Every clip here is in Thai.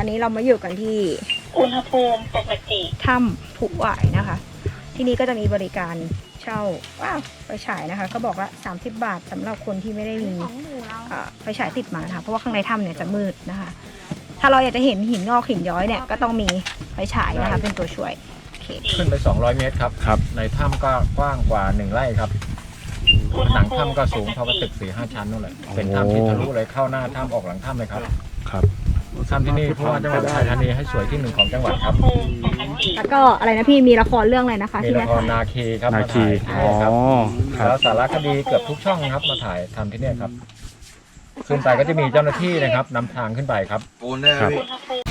อนนี้เรามาอยู่กันที่อุณหภูมิปกติถ้ำผุหวายนะคะ ที่นี่ก็จะมีบริการเช่าว้าวไฟฉายนะคะ ก็บอกละ30 บาทสำหรับคนที่ไม่ได้มีอ่าไฟฉายติดมานะคะเพราะว่าข้างในถ้ำเนี่ยจะมืดนะคะ ถ้าเราอยากจะเห็นหินงอกหินย้อยเนี่ยก็ต้องมีไฟฉายนะคะ เป็นตัวช่วยโอเคขึ้นไป 200 เมตรครับครับ ในถ้ำก็กว้างกว่า 1 ไร่ครับผนังถ้ำก็สูงเท่ากับตึกสี่ห้าชั้นนู่นแหละเป็นถ้ำที่ทะลุเลยเข้าหน้าถ้ำออกหลังถ้ำเลยครับ ครับ ถ้ำที่นี่ผู้ว่าจังหวัดอุทัยธานีให้สวยที่หนึ่งของจังหวัดครับอุณหภูมิปกติแล้วก็อะไรนะพี่มีละครเรื่องอะไรนะคะมีที่ละแม่ครนาคีครับนามาคีถ่ายที่อ๋อนี่ครับครัแล้บวสารคดีเกือบทุกช่องครับมาถ่ายทำที่เนี่ยครับขึ้นไปก็จะมีเจ้าหน้าที่นะครับนำทางขึ้นไปครับครับอุ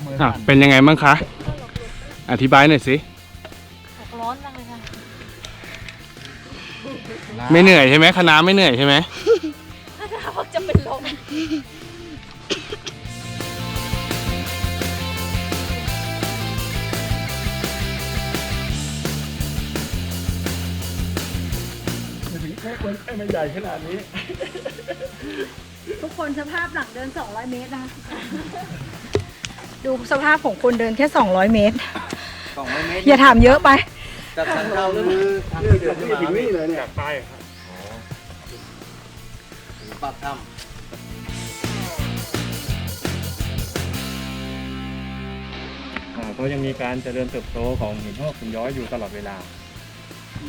ณหภูมิอะเป็นยังไงบ้างคะ อธิบายหน่อยสิร้อนจังเลยค่ะไม่เหนื่อยใช่ไหมคณะไม่เหนื่อยใช่ไหมพักจะเป็นลมไม่ใหญ่ขนาดนี้ ทุกคนสภาพหลังเดิน 200 เมตรนะคะ ดูสภาพของคนเดินแค่ 200เมตรอย่าถามเยอะไป จากทางเข้าหรือทางที่เดินขึ้นมาครับพี่จากป้ายครับถึงปากถ้อ่าก็ยังมีการเจริญเติบโตของหินงอกหินย้อยอยู่ตลอดเวลา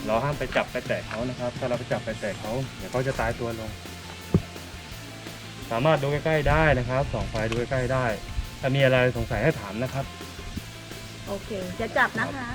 เราห้ามไปจับไปแตะเขานะครับ ถ้าเราไปจับไปแตะเขาเดี๋ยวเขาจะตายตัวลง สามารถดูใกล้ๆได้นะครับส่องไฟดูใกล้ๆได้ ถ้ามีอะไรสงสัยให้ถามนะครับ โอเค จะจับนะคะ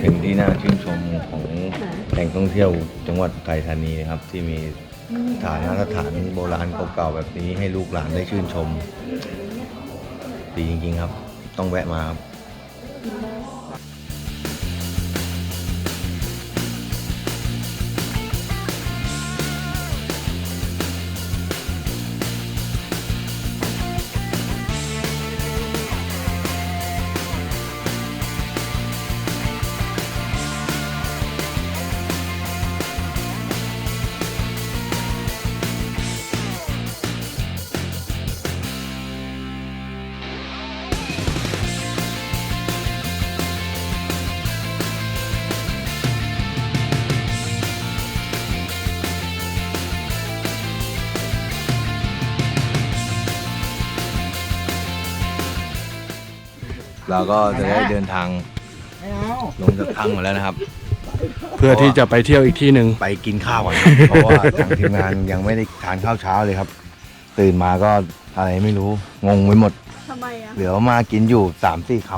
เป็นที่น่าชื่นชมของแหล่งท่องเที่ยวจังหวัดไทยธานีนะครับ ที่มีฐานสถานโบราณเก่าๆแบบนี้ให้ลูกหลานได้ชื่นชม ดีจริงๆครับ ต้องแวะมาครับ เราก็จะได้เดินทางลงจากถ้ำมาแล้วนะครับ เพื่อที่จะไปเที่ยวอีกที่หนึ่งไปกินข้าวก่อนครับเพราะว่าทางทีมงานยังไม่ได้ทานข้าวเช้าเลยครับ ตื่นมาก็อะไรไม่รู้งงไปหมดทำไมอะเหลือมากินอยู่สามสี่ค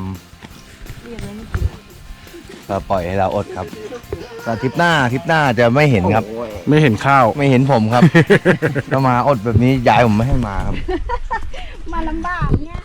ำก็ปล่อยให้เราอดครับแต่ทริปหน้าทริปหน้าจะไม่เห็นครับ ไม่เห็นข้าวไม่เห็นผมครับ ก็มาอดแบบนี้ยายผมไม่ให้มาครับ มาลำบากเนี่ย